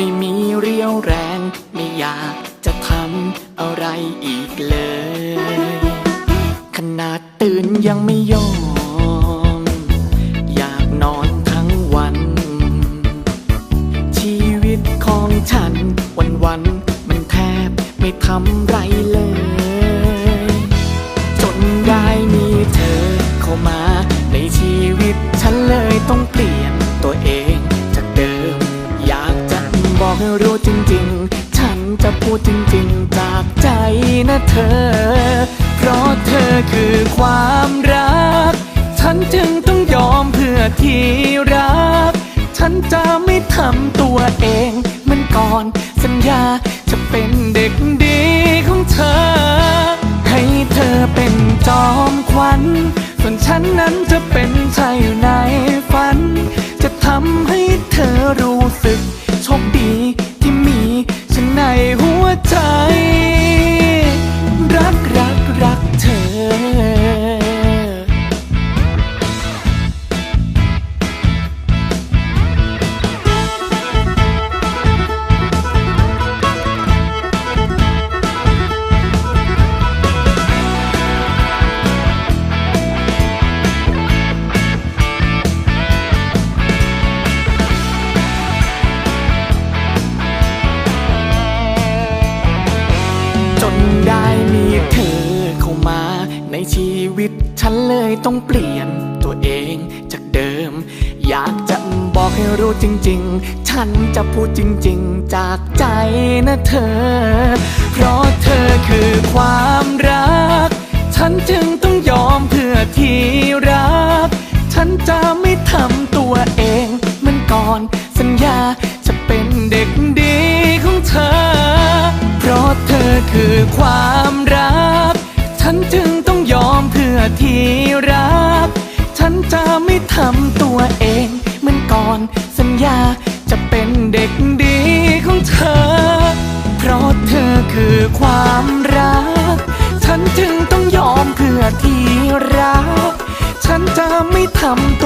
ไม่มีเรี่ยวแรง ไม่อยากจะทำอะไรอีกเลย ขนาดตื่นยังไม่ยอม อยากนอนทั้งวัน ชีวิตของฉันวันวันมันแทบไม่ทำไรเลย จนได้มีเธอเข้ามาในชีวิตฉันเลยต้อง ให้รู้จริงๆ ฉันจะพูดจริงๆ จากใจนะเธอ เพราะเธอคือความรัก ฉันจึงต้องยอมเพื่อที่รัก ฉันจะไม่ทำตัวเองเหมันก่อน สัญญาจะเป็นเด็กดีของเธอ ได้มีเธอเข้ามา ในชีวิตฉันเลยต้องเปลี่ยนตัวเองจากเดิม อยากจะบอกให้รู้จริง ๆ ฉันจะพูดจริง ๆ จากใจนะเธอ เพราะเธอคือความรัก ฉันจึงต้องยอมเพื่อที่รัก ฉันจะไม่ทำตัวเองเหมันก่อน สัญญาจะเป็นเด็กดี คือความรัก ฉันจึงต้องยอมเพื่อที่รัก ฉันจะไม่ทำตัวเองเหมือนก่อนสัญญาจะเป็นเด็กดีของเธอ เพราะเธอคือความรัก ฉันจึงต้องยอมเพื่อที่รัก ฉันจะไม่ทำ